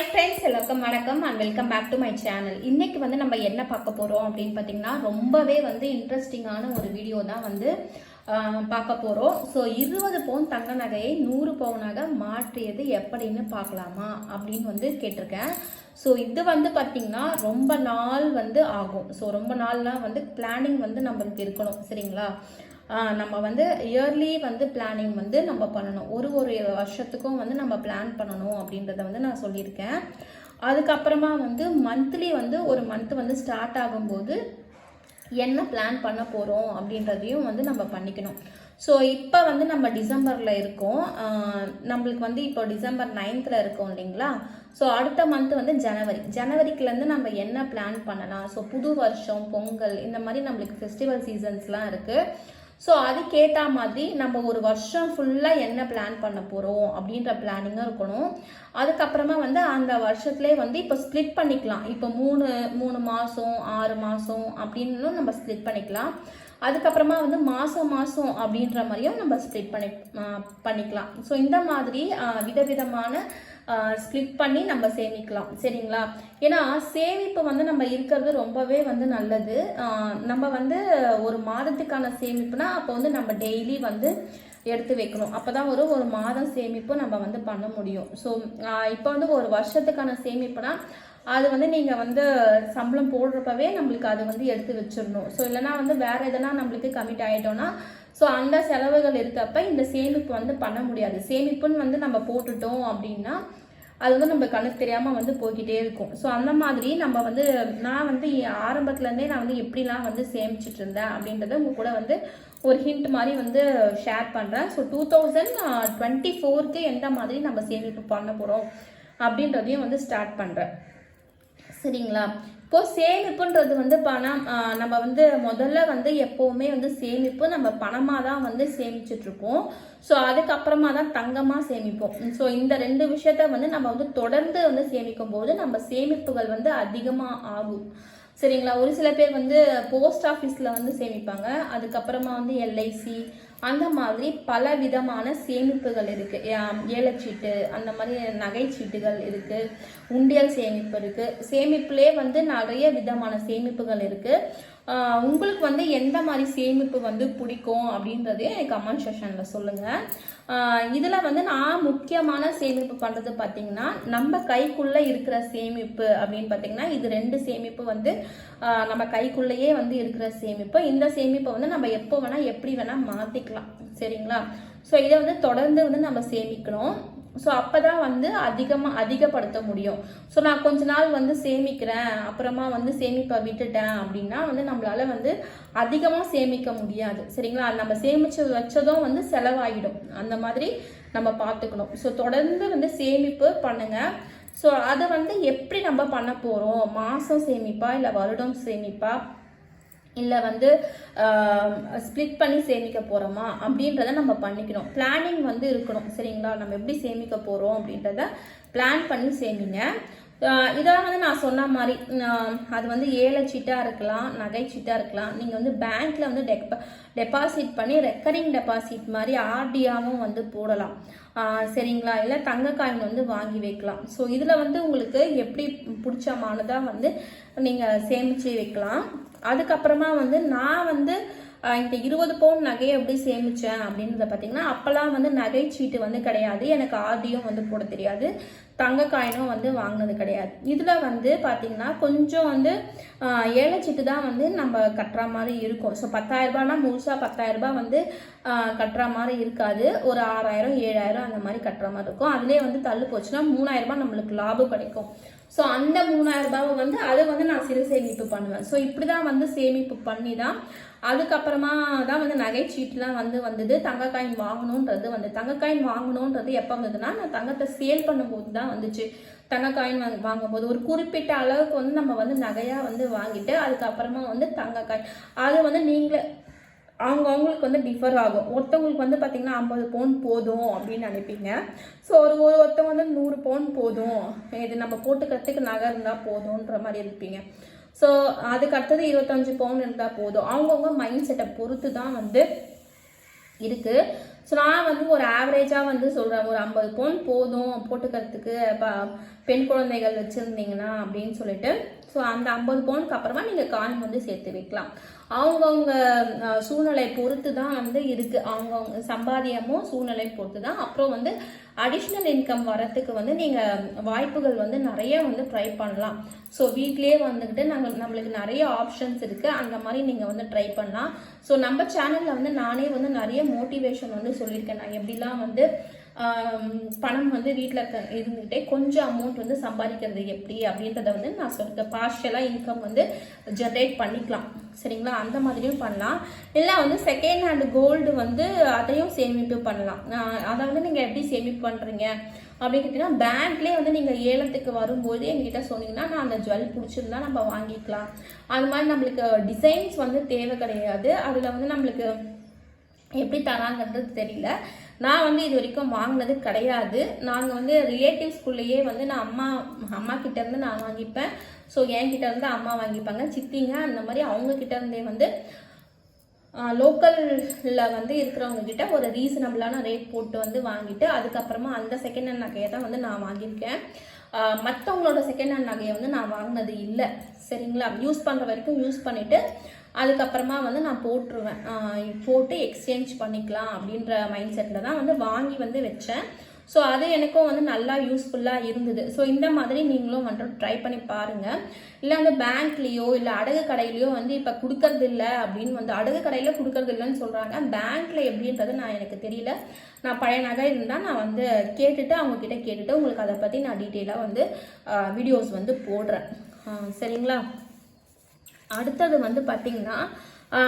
Hi friends எல்லாருக்கும் வணக்கம் and welcome back to my channel இன்னைக்கு வந்து நம்ம என்ன பார்க்க போகிறோம் அப்படின்னு பார்த்தீங்கன்னா ரொம்பவே வந்து இன்ட்ரெஸ்டிங்கான ஒரு வீடியோ தான் வந்து பார்க்க போகிறோம் ஸோ இருபது பவுன் தங்க நகையை நூறு பவுனாக மாற்றியது எப்படின்னு பார்க்கலாமா அப்படின்னு வந்து கேட்டிருக்கேன். ஸோ இது வந்து பார்த்திங்கன்னா ரொம்ப நாள் வந்து ஆகும். ஸோ ரொம்ப நாள்லாம் வந்து பிளானிங் வந்து நம்மளுக்கு இருக்கணும். சரிங்களா? நம்ம வந்து இயர்லி வந்து பிளானிங் வந்து நம்ம பண்ணணும். ஒரு ஒரு வருஷத்துக்கும் வந்து நம்ம பிளான் பண்ணணும் அப்படின்றத வந்து நான் சொல்லியிருக்கேன். அதுக்கப்புறமா வந்து மந்த்லி வந்து ஒரு மந்த் வந்து ஸ்டார்ட் ஆகும்போது என்ன பிளான் பண்ண போகிறோம் அப்படின்றதையும் வந்து நம்ம பண்ணிக்கணும். ஸோ இப்போ வந்து நம்ம டிசம்பரில் இருக்கோம். நம்மளுக்கு வந்து இப்போ டிசம்பர் நைன்த்தில் இருக்கோம் இல்லைங்களா? ஸோ அடுத்த மந்த் வந்து ஜனவரி ஜனவரிக்குலேருந்து நம்ம என்ன பிளான் பண்ணலாம்? ஸோ புது வருஷம் பொங்கல் இந்த மாதிரி நம்மளுக்கு ஃபெஸ்டிவல் சீசன்ஸ்லாம் இருக்குது ஸோ அதுக்கேற்ற மாதிரி நம்ம ஒரு வருஷம் ஃபுல்லாக என்ன பிளான் பண்ண போகிறோம் அப்படின்ற பிளானிங்கும் இருக்கணும். அதுக்கப்புறமா வந்து அந்த வருஷத்துலேயே வந்து இப்போ ஸ்ப்ளிட் பண்ணிக்கலாம். இப்போ மூணு மூணு மாதம் ஆறு மாதம் அப்படின்னு நம்ம ஸ்ப்ளிட் பண்ணிக்கலாம். அதுக்கப்புறமா வந்து மாதம் மாதம் அப்படின்ற மாதிரியும் நம்ம ஸ்ப்ளிட் பண்ணி பண்ணிக்கலாம். ஸோ இந்த மாதிரி விதவிதமான ஸ்ப்ளிட் பண்ணி நம்ம சேமிக்கலாம். சரிங்களா? ஏன்னா சேமிப்பு வந்து நம்ம இருக்கிறது ரொம்பவே வந்து நல்லது. நம்ம வந்து ஒரு மாதத்துக்கான சேமிப்புனா அப்போ வந்து நம்ம டெய்லி வந்து எடுத்து வைக்கணும். அப்போ தான் ஒரு ஒரு மாதம் சேமிப்பு நம்ம வந்து பண்ண முடியும். ஸோ இப்போ வந்து ஒரு வருஷத்துக்கான சேமிப்புனா அது வந்து நீங்கள் வந்து சம்பளம் போடுறப்பவே நம்மளுக்கு அது வந்து எடுத்து வச்சிடணும். ஸோ இல்லைனா வந்து வேறு எதனா நம்மளுக்கு கமிட் ஆகிட்டோம்னா ஸோ அந்த செலவுகள் இருக்கப்ப இந்த சேமிப்பு வந்து பண்ண முடியாது. சேமிப்புன்னு வந்து நம்ம போட்டுட்டோம் அப்படின்னா அது வந்து நம்ம கணக்கு தெரியாமல் வந்து போய்கிட்டே இருக்கும். ஸோ அந்த மாதிரி நம்ம வந்து நான் வந்து ஆரம்பத்துலேருந்தே நான் வந்து எப்படிலாம் வந்து சேமிச்சிட்டு இருந்தேன் அப்படின்றத உங்க கூட வந்து ஒரு ஹிண்ட் மாதிரி வந்து ஷேர் பண்ணுறேன் ஸோ டூ தௌசண்ட் டுவெண்ட்டி ஃபோருக்கு எந்த மாதிரி நம்ம சேமிப்பு பண்ண போகிறோம் அப்படின்றதையும் வந்து ஸ்டார்ட் பண்ணுறேன் சரிங்களா? இப்போ சேமிப்புன்றது வந்து பணம் நம்ம வந்து முதல்ல வந்து எப்போவுமே வந்து சேமிப்பு நம்ம பணமாக தான் வந்து சேமிச்சுட்டு இருப்போம் ஸோ அதுக்கப்புறமா தான் தங்கமாக சேமிப்போம். ஸோ இந்த ரெண்டு விஷயத்த வந்து நம்ம வந்து தொடர்ந்து வந்து சேமிக்கும் போது நம்ம சேமிப்புகள் வந்து அதிகமாக ஆகும். சரிங்களா? ஒரு சில பேர் வந்து போஸ்ட் ஆஃபீஸில் வந்து சேமிப்பாங்க. அதுக்கப்புறமா வந்து எல்ஐசி அந்த மாதிரி பல விதமான சேமிப்புகள் இருக்குது ஏலச்சீட்டு அந்த மாதிரி நகைச்சீட்டுகள் இருக்குது உண்டியல் சேமிப்பு இருக்குது சேமிப்புலே வந்து நிறைய விதமான சேமிப்புகள் இருக்குது உங்களுக்கு வந்து எந்த மாதிரி சேமிப்பு வந்து பிடிக்கும் அப்படின்றதையும் எனக்கு கமெண்ட் செஷனில் சொல்லுங்கள் இதில் வந்து நான் முக்கியமான சேமிப்பு பண்ணுறது பார்த்தீங்கன்னா நம்ம கைக்குள்ளே இருக்கிற சேமிப்பு அப்படின்னு பார்த்தீங்கன்னா இது ரெண்டு சேமிப்பு வந்து நம்ம கைக்குள்ளேயே வந்து இருக்கிற சேமிப்பு. இந்த சேமிப்பை வந்து நம்ம எப்போ வேணால் எப்படி வேணால் மாற்றிக்கலாம் சரிங்களா? ஸோ இதை வந்து தொடர்ந்து வந்து நம்ம சேமிக்கணும். ஸோ அப்போ தான் வந்து அதிகமாக அதிகப்படுத்த முடியும். ஸோ நான் கொஞ்ச நாள் வந்து சேமிக்கிறேன். அப்புறமா வந்து சேமிப்பை விட்டுட்டேன் அப்படின்னா வந்து நம்மளால வந்து அதிகமாக சேமிக்க முடியாது. சரிங்களா? நம்ம சேமிச்சு வச்சதும் வந்து செலவாகிடும் அந்த மாதிரி நம்ம பார்த்துக்கணும். ஸோ தொடர்ந்து வந்து சேமிப்பு பண்ணுங்கள் ஸோ அதை வந்து எப்படி நம்ம பண்ண போகிறோம் மாதம் சேமிப்பா? இல்லை வருடம் சேமிப்பா? இல்லை வந்து ஸ்ப்ளிட் பண்ணி சேமிக்க போகிறோமா அப்படின்றத நம்ம பண்ணிக்கணும். பிளானிங் வந்து இருக்கணும் சரிங்களா? நம்ம எப்படி சேமிக்க போகிறோம் அப்படின்றத பிளான் பண்ணி சேமிங்க. இதெல்லாம் வந்து நான் சொன்ன மாதிரி அது வந்து ஏழை சீட்டாக இருக்கலாம் நகை சீட்டாக இருக்கலாம். நீங்கள் வந்து பேங்க்கில் வந்து டெப்ப டெபாசிட் பண்ணி ரெக்கரிங் டெபாசிட் மாதிரி ஆர்டியாகவும் வந்து போடலாம். சரிங்களா? இல்லை தங்க காயின் வந்து வாங்கி வைக்கலாம். ஸோ இதில் வந்து உங்களுக்கு எப்படி பிடிச்சமானதாக வந்து நீங்கள் சேமித்து வைக்கலாம். அதுக்கப்புறமா வந்து நான் வந்து இந்த இருபது பவுன் நகையை எப்படி சேமித்தேன் அப்படின்றத பார்த்தீங்கன்னா அப்போல்லாம் வந்து நகை சீட்டு வந்து கிடையாது. எனக்கு ஆதியும் வந்து போட தெரியாது. தங்க காயினும் வந்து வாங்கினது கிடையாது. இதில் வந்து பார்த்தீங்கன்னா கொஞ்சம் வந்து ஆஹ் ஏழை சீட்டு தான் வந்து நம்ம கட்டுற மாதிரி இருக்கும். ஸோ பத்தாயிரரூபானா முழுசாக பத்தாயிரரூபா வந்து கட்டுற மாதிரி இருக்காது. ஒரு ஆறாயிரம் ஏழாயிரம் அந்த மாதிரி கட்டுற மாதிரி இருக்கும். அதுலேயே வந்து தள்ளு போச்சுன்னா மூணாயிரரூபா நம்மளுக்கு லாபம் கிடைக்கும். ஸோ அந்த மூணாயிரரூபாவை வந்து அதை வந்து நான் சிறு சேமிப்பு பண்ணுவேன். ஸோ இப்படி தான் வந்து சேமிப்பு பண்ணி தான் அதுக்கப்புறமா தான் வந்து நகைச்சீட்டுலாம் வந்து வந்தது. தங்க காயின் வாங்கணுன்றது வந்து தங்க காயின் வாங்கணுன்றது எப்போ வந்ததுன்னா நான் தங்கத்தை சேல் பண்ணும்போது தான் வந்துச்சு. தங்க காயின் வாங்க வாங்கும்போது ஒரு குறிப்பிட்ட அளவுக்கு வந்து நம்ம வந்து நகையாக வந்து வாங்கிட்டு அதுக்கப்புறமா வந்து தங்க காயின் அது வந்து நீங்களே அவங்க அவங்களுக்கு வந்து டிஃபர் ஆகும். ஒருத்தவங்களுக்கு வந்து பார்த்திங்கன்னா ஐம்பது பவுன் போதும் அப்படின்னு நினைப்பீங்க. ஸோ ஒரு ஒரு ஒருத்தவங்க வந்து நூறு பவுன் போதும். இது நம்ம போட்டுக்கிறதுக்கு நகை இருந்தால் போதுன்ற மாதிரி இருப்பீங்க. ஸோ அதுக்கு அடுத்தது இருபத்தஞ்சு பவுன் இருந்தால் போதும். அவங்கவுங்க மைண்ட் செட்டை பொறுத்து தான் வந்து இருக்குது ஸோ நான் வந்து ஒரு ஆவரேஜாக வந்து சொல்கிறேன் ஒரு ஐம்பது பவுன் போதும் போட்டுக்கிறதுக்கு ப- பெண் குழந்தைகள் வச்சுருந்தீங்கன்னா அப்படின்னு சொல்லிட்டு. ஸோ அந்த ஐம்பது பவுனுக்கு அப்புறமா நீங்கள் காயின் வந்து சேர்த்து வைக்கலாம். அவங்கவுங்க சூழ்நிலை பொறுத்து தான் வந்து இருக்குது அவங்கவுங்க சம்பாதியமும் சூழ்நிலை பொறுத்து தான் அப்புறம் வந்து அடிஷ்னல் இன்கம் வரத்துக்கு வந்து நீங்கள் வாய்ப்புகள் வந்து நிறைய வந்து ட்ரை பண்ணலாம். ஸோ வீட்லேயே வந்துக்கிட்டு நாங்கள் நம்மளுக்கு நிறைய ஆப்ஷன்ஸ் இருக்குது அந்த மாதிரி நீங்கள் வந்து ட்ரை பண்ணலாம். ஸோ நம்ம சேனலில் வந்து நானே வந்து நிறைய மோட்டிவேஷன் வந்து சொல்லியிருக்கேன். நான் எப்படிலாம் வந்து பணம் வந்து வீட்டில் இருக்க இருந்துகிட்டே கொஞ்சம் அமௌண்ட் வந்து சம்பாதிக்கிறது எப்படி அப்படின்றத வந்து நான் சொல்லியிருக்கேன் பார்ஷியலாக இன்கம் வந்து ஜென்ரேட் பண்ணிக்கலாம். சரிங்களா? அந்த மாதிரியும் பண்ணலாம். இல்லை வந்து செகண்ட் ஹேண்ட் கோல்டு வந்து அதையும் சேமிப்பு பண்ணலாம். அதை வந்து நீங்கள் எப்படி சேமிப்பு பண்ணுறீங்க அப்படின்னு கேட்டிங்கன்னா பேங்க்லேயே வந்து நீங்கள் ஏலத்துக்கு வரும்போது எங்ககிட்ட சொன்னீங்கன்னா நான் அந்த ஜுவல் பிடிச்சிருந்தா நம்ம வாங்கிக்கலாம். அது மாதிரி நம்மளுக்கு டிசைன்ஸ் வந்து தேவை கிடையாது. அதில் வந்து நம்மளுக்கு எப்படி தராங்கன்றது தெரியல. நான் வந்து இது வரைக்கும் வாங்கினது கிடையாது. நாங்கள் வந்து ரிலேட்டிவ்ஸ்குள்ளேயே வந்து நான் அம்மா அம்மா கிட்டேருந்து நான் வாங்கிப்பேன். ஸோ என்கிட்ட இருந்து அம்மா வாங்கிப்பாங்க. சித்திங்க அந்த மாதிரி அவங்கக்கிட்ட இருந்தே வந்து லோக்கலில் வந்து இருக்கிறவங்க கிட்ட ஒரு ரீசனபிளான ரேட் போட்டு வந்து வாங்கிட்டு அதுக்கப்புறமா அந்த செகண்ட் ஹேண்ட் நகையை தான் வந்து நான் வாங்கியிருக்கேன். மற்றவங்களோட செகண்ட் ஹேண்ட் நகையை வந்து நான் வாங்கினது இல்லை. சரிங்களா? யூஸ் பண்ணுற வரைக்கும் யூஸ் பண்ணிவிட்டு அதுக்கப்புறமா வந்து நான் போட்டுருவேன். போட்டு எக்ஸ்சேஞ்ச் பண்ணிக்கலாம் அப்படின்ற மைண்ட் செட்டில் தான் வந்து வாங்கி வந்து வச்சேன். ஸோ அது எனக்கும் வந்து நல்லா யூஸ்ஃபுல்லாக இருந்தது. ஸோ இந்த மாதிரி நீங்களும் வந்துட்டு ட்ரை பண்ணி பாருங்கள் இல்லை அந்த பேங்க்லேயோ இல்லை அடகு கடையிலையோ வந்து இப்போ கொடுக்கறது இல்லை அப்படின்னு வந்து அடகு கடையில் கொடுக்கறது இல்லைன்னு சொல்கிறாங்க பேங்க்கில் எப்படின்றது நான் எனக்கு தெரியல. நான் பழைய நகை இருந்தால் நான் வந்து கேட்டுட்டு அவங்கக்கிட்ட கேட்டுட்டு உங்களுக்கு அதை பற்றி நான் டீட்டெயிலாக வந்து வீடியோஸ் வந்து போடுறேன். சரிங்களா? அடுத்தது வந்து பார்த்திங்கன்னா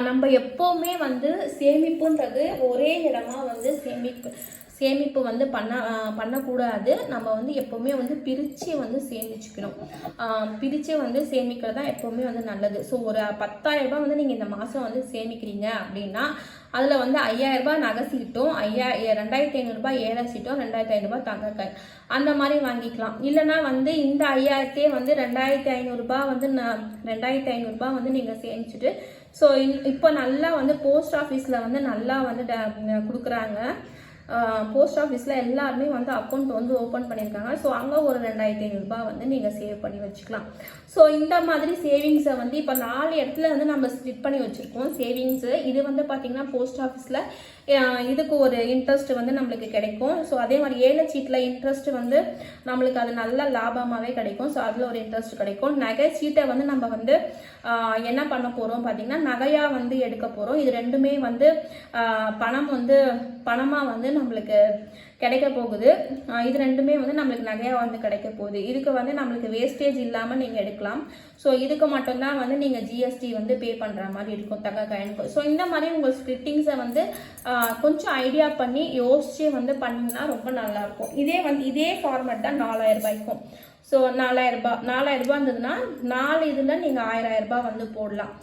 நம்ம எப்போவுமே வந்து சேமிப்புன்றது ஒரே இடமா வந்து சேமிப்பு சேமிப்பு வந்து பண்ண பண்ணக்கூடாது. நம்ம வந்து எப்போவுமே வந்து பிரித்து வந்து சேமிச்சுக்கணும். பிரித்து வந்து சேமிக்கிறது தான் எப்போவுமே வந்து நல்லது. ஸோ ஒரு பத்தாயிரரூபா வந்து நீங்கள் இந்த மாதம் வந்து சேமிக்கிறீங்க அப்படின்னா அதில் வந்து ஐயாயிரரூபா ரூபாய் நகை சீட்டும் ஐயா ரெண்டாயிரத்தி ஐநூறுரூபா ஏழை சீட்டும் ரெண்டாயிரத்தி ஐநூறுரூபா தங்கக்காய் அந்த மாதிரி வாங்கிக்கலாம். இல்லைன்னா வந்து இந்த ஐயாயிரத்தையே வந்து ரெண்டாயிரத்தி ஐநூறுரூபா வந்து நான் ரெண்டாயிரத்தி ஐநூறுரூபா வந்து நீங்கள் சேமிச்சுட்டு ஸோ இப்போ நல்லா வந்து போஸ்ட் ஆஃபீஸில் வந்து நல்லா வந்து ட- கொடுக்குறாங்க. போஸ்ட் ஆஃபீஸில் எல்லாருமே வந்து அக்கௌண்ட் வந்து ஓப்பன் பண்ணியிருக்காங்க. ஸோ அங்கே ஒரு ரெண்டாயிரத்தி ஐநூறுரூபா வந்து நீங்கள் சேவ் பண்ணி வச்சுக்கலாம். ஸோ இந்த மாதிரி சேவிங்ஸை வந்து இப்போ நாலு இடத்துல வந்து நம்ம ஸ்ப்ளிட் பண்ணி வச்சுருக்கோம். சேவிங்ஸு இது வந்து பார்த்திங்கன்னா போஸ்ட் ஆஃபீஸில் இதுக்கு ஒரு இன்ட்ரெஸ்ட் வந்து நம்மளுக்கு கிடைக்கும். ஸோ அதே மாதிரி ஏழை சீட்டில் இன்ட்ரெஸ்ட் வந்து நம்மளுக்கு அது நல்ல லாபமாகவே கிடைக்கும். ஸோ அதில் ஒரு இன்ட்ரெஸ்ட் கிடைக்கும். நகை சீட்டை வந்து நம்ம வந்து என்ன பண்ண போகிறோம் பார்த்தீங்கன்னா நகையாக வந்து எடுக்க போகிறோம் இது ரெண்டுமே வந்து பணம் வந்து பணமாக வந்து நம்மளுக்கு கிடைக்க போகுது. இது ரெண்டுமே வந்து நம்மளுக்கு நகையாக வந்து கிடைக்க போகுது. இதுக்கு வந்து நம்மளுக்கு வேஸ்டேஜ் இல்லாமல் நீங்கள் எடுக்கலாம். ஸோ இதுக்கு மட்டும்தான் வந்து நீங்கள் ஜிஎஸ்டி வந்து பே பண்ணுற மாதிரி இருக்கும் தங்க கயனுக்கு ஸோ இந்த மாதிரி உங்கள் ஸ்பிட்டிங்ஸை வந்து கொஞ்சம் ஐடியா பண்ணி யோசிச்சு வந்து பண்ணிங்கன்னா ரொம்ப நல்லாயிருக்கும். இதே வந்து இதே ஃபார்மேட் தான் நாலாயிரம் ரூபாய்க்கும். ஸோ நாலாயிரரூபா நாலாயிரரூபா இருந்ததுன்னா நாலு இதில் நீங்கள் ஆயிரம் ரூபாய் வந்து போடலாம்.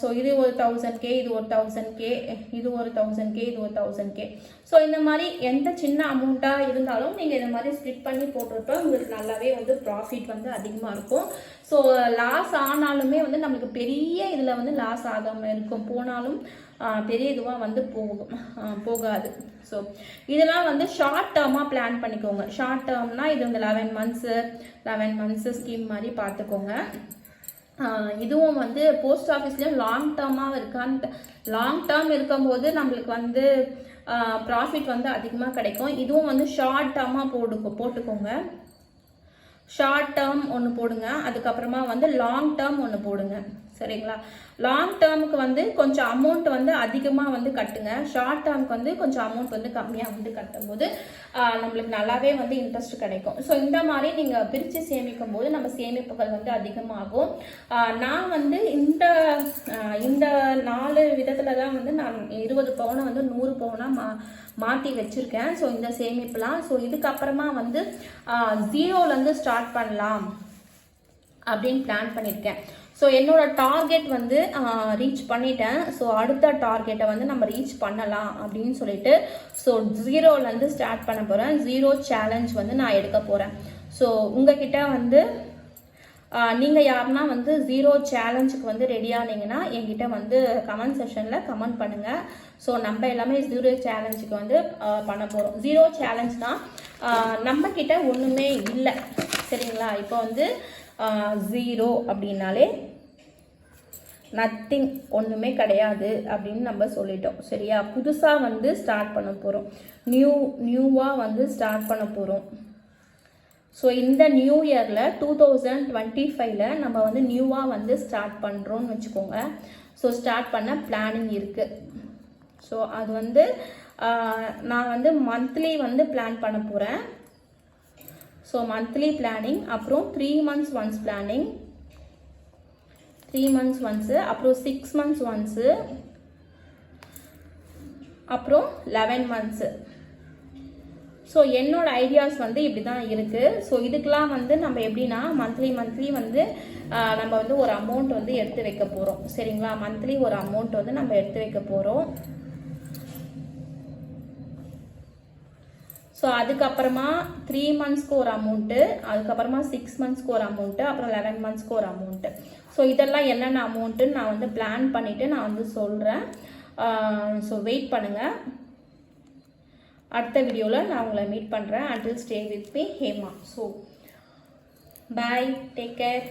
ஸோ இது ஒரு தௌசண்ட் கே இது ஒரு தௌசண்ட் கே இது ஒரு தௌசண்ட் கே இது ஒரு தௌசண்ட் கே ஸோ இந்த மாதிரி எந்த சின்ன அமௌண்ட்டாக இருந்தாலும் நீங்கள் இந்த மாதிரி ஸ்ப்ளிட் பண்ணி போட்டுருப்போம் உங்களுக்கு நல்லாவே வந்து ப்ராஃபிட் வந்து அதிகமாக இருக்கும். ஸோ லாஸ் ஆனாலுமே வந்து நம்மளுக்கு பெரிய இதில் வந்து லாஸ் ஆகாமல் இருக்கும். போனாலும் பெரிய இதுவாக வந்து போகும். போகாது. ஸோ இதெல்லாம் வந்து ஷார்ட் டேர்மாக பிளான் பண்ணிக்கோங்க. ஷார்ட் டேர்ம்னால் இது வந்து eleven months eleven months scheme மாதிரி பார்த்துக்கோங்க. இதுவும் வந்து போஸ்ட் ஆஃபீஸ்லேயும் லாங் டேர்மாக இருக்கான்னு லாங் டேர்ம் இருக்கும்போது நம்மளுக்கு வந்து ப்ராஃபிட் வந்து அதிகமாக கிடைக்கும். இதுவும் வந்து ஷார்ட் டேர்மாக போடு போட்டுக்கோங்க. ஷார்ட் டேர்ம் ஒன்று போடுங்க. அதுக்கப்புறமா வந்து லாங் டேர்ம் ஒன்று போடுங்க. சரிங்களா? லாங் டேர்முக்கு வந்து கொஞ்சம் அமௌண்ட் வந்து அதிகமாக வந்து கட்டுங்க. ஷார்ட் டேர்முக்கு வந்து கொஞ்சம் அமௌண்ட் வந்து கம்மியாக வந்து கட்டும்போது நம்மளுக்கு நல்லாவே வந்து இன்ட்ரெஸ்ட் கிடைக்கும். ஸோ இந்த மாதிரி நீங்கள் பிரித்து சேமிக்கும் போது நம்ம சேமிப்புகள் வந்து அதிகமாகும். நான் வந்து இந்த இந்த நாலு விதத்தில் தான் வந்து நான் இருபது பவுனை வந்து நூறு பவுனாக மா மாற்றி வச்சுருக்கேன். ஸோ இந்த சேமிப்புலாம். ஸோ இதுக்கப்புறமா வந்து ஜீரோலேருந்து ஸ்டார்ட் பண்ணலாம். அப்படின்னு பிளான் பண்ணியிருக்கேன் ஸோ என்னோட டார்கெட் வந்து ரீச் பண்ணிட்டேன். ஸோ அடுத்த டார்கெட்டை வந்து நம்ம ரீச் பண்ணலாம் அப்படின்னு சொல்லிட்டு ஸோ ஜீரோலேருந்து ஸ்டார்ட் பண்ண போகிறேன் ஜீரோ சேலஞ்ச் வந்து நான் எடுக்க போகிறேன் ஸோ உங்ககிட்ட வந்து நீங்கள் யாருன்னா வந்து ஜீரோ சேலஞ்சுக்கு வந்து ரெடி ஆனீங்கன்னா என்கிட்ட வந்து கமெண்ட் செஷனில் கமெண்ட் பண்ணுங்கள் ஸோ நம்ம எல்லாமே ஜீரோ சேலஞ்சுக்கு வந்து பண்ண போகிறோம் ஜீரோ சேலஞ்ச்னா நம்மக்கிட்ட ஒன்றுமே இல்லை. சரிங்களா? இப்போ வந்து ஜீரோ அப்படின்னாலே நத்திங் ஒன்றுமே கிடையாது அப்படின்னு நம்ம சொல்லிட்டோம். சரியா? புதுசாக வந்து ஸ்டார்ட் பண்ண போகிறோம் நியூ நியூவாக வந்து ஸ்டார்ட் பண்ண போகிறோம் ஸோ இந்த நியூ இயரில் டூ தௌசண்ட் டுவெண்ட்டி ஃபைவ்ல நம்ம வந்து நியூவாக வந்து ஸ்டார்ட் பண்ணுறோன்னு வச்சுக்கோங்க. ஸோ ஸ்டார்ட் பண்ண பிளானிங் இருக்குது ஸோ அது வந்து நான் வந்து மந்த்லி வந்து பிளான் பண்ண போகிறேன் ஸோ மந்த்லி பிளானிங் அப்புறம் three months once planning three months once அப்புறம் சிக்ஸ் மந்த்ஸ் ஒன்ஸு அப்புறம் லெவன் மந்த்ஸு ஸோ என்னோட ஐடியாஸ் வந்து இப்படி தான் இருக்குது ஸோ இதுக்கெலாம் வந்து நம்ம எப்படின்னா மந்த்லி மந்த்லி வந்து நம்ம வந்து ஒரு அமௌண்ட் வந்து எடுத்து வைக்க போகிறோம் சரிங்களா? மந்த்லி ஒரு அமௌண்ட் வந்து நம்ம எடுத்து வைக்க போகிறோம் ஸோ அதுக்கப்புறமா த்ரீ மந்த்ஸ்க்கு ஒரு அமௌண்ட்டு அதுக்கப்புறமா சிக்ஸ் மந்த்ஸ்க்கு ஒரு அமௌண்ட்டு அப்புறம் லெவன் மந்த்ஸ்க்கு ஒரு அமௌண்ட்டு ஸோ இதெல்லாம் என்னென்ன அமௌண்ட்டுன்னு நான் வந்து பிளான் பண்ணிவிட்டு நான் வந்து சொல்கிறேன் ஸோ வெயிட் பண்ணுங்கள் அடுத்த வீடியோவில் நான் உங்களை மீட் பண்ணுறேன் until stay with me Hema. So bye take care